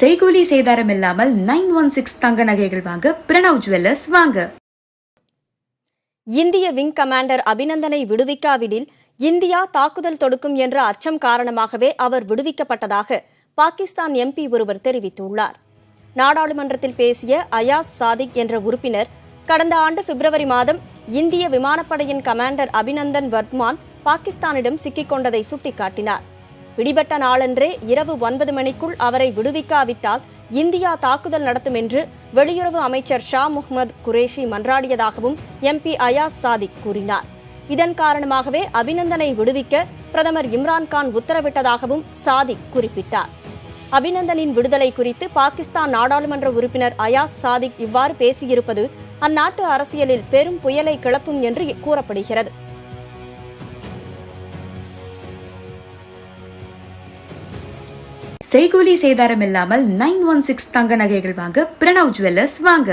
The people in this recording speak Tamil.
செய்கூலி சேதாரம் இல்லாமல் நைன் ஒன் சிக்ஸ் தங்க நகைகள் வாங்க பிரணவ் ஜுவல்லர்ஸ் வாங்க. இந்திய விங் கமாண்டர் அபிநந்தனை விடுவிக்காவிடில் இந்தியா தாக்குதல் தொடுக்கும் என்ற அச்சம் காரணமாகவே அவர் விடுவிக்கப்பட்டதாக பாகிஸ்தான் எம்பி ஒருவர் தெரிவித்துள்ளார். நாடாளுமன்றத்தில் பேசிய அயாஸ் சாதிக் என்ற உறுப்பினர் கடந்த ஆண்டு பிப்ரவரி மாதம் இந்திய விமானப்படையின் கமாண்டர் அபிநந்தன் வர்த்மான் பாகிஸ்தானிடம் சிக்கிக் கொண்டதை சுட்டிக்காட்டினார். பிடிபட்ட நாளன்றே இரவு ஒன்பது மணிக்குள் அவரை விடுவிக்காவிட்டால் இந்தியா தாக்குதல் நடத்தும் என்று வெளியுறவு அமைச்சர் ஷா முகமது குரேஷி மன்றாடியதாகவும் எம்பி அயாஸ் சாதிக் கூறினார். இதன் காரணமாகவே அபிநந்தனை விடுவிக்க பிரதமர் இம்ரான்கான் உத்தரவிட்டதாகவும் சாதிக் குறிப்பிட்டார். அபிநந்தனின் விடுதலை குறித்து பாகிஸ்தான் நாடாளுமன்ற உறுப்பினர் அயாஸ் சாதிக் இவ்வாறு பேசியிருப்பது அந்நாட்டு அரசியலில் பெரும் புயலை கிளப்பும் என்று கூறப்படுகிறது. செய்கூலி சேதாரம் இல்லாமல் நைன் ஒன் சிக்ஸ் தங்க நகைகள் வாங்க பிரணவ் ஜுவல்லர்ஸ் வாங்க.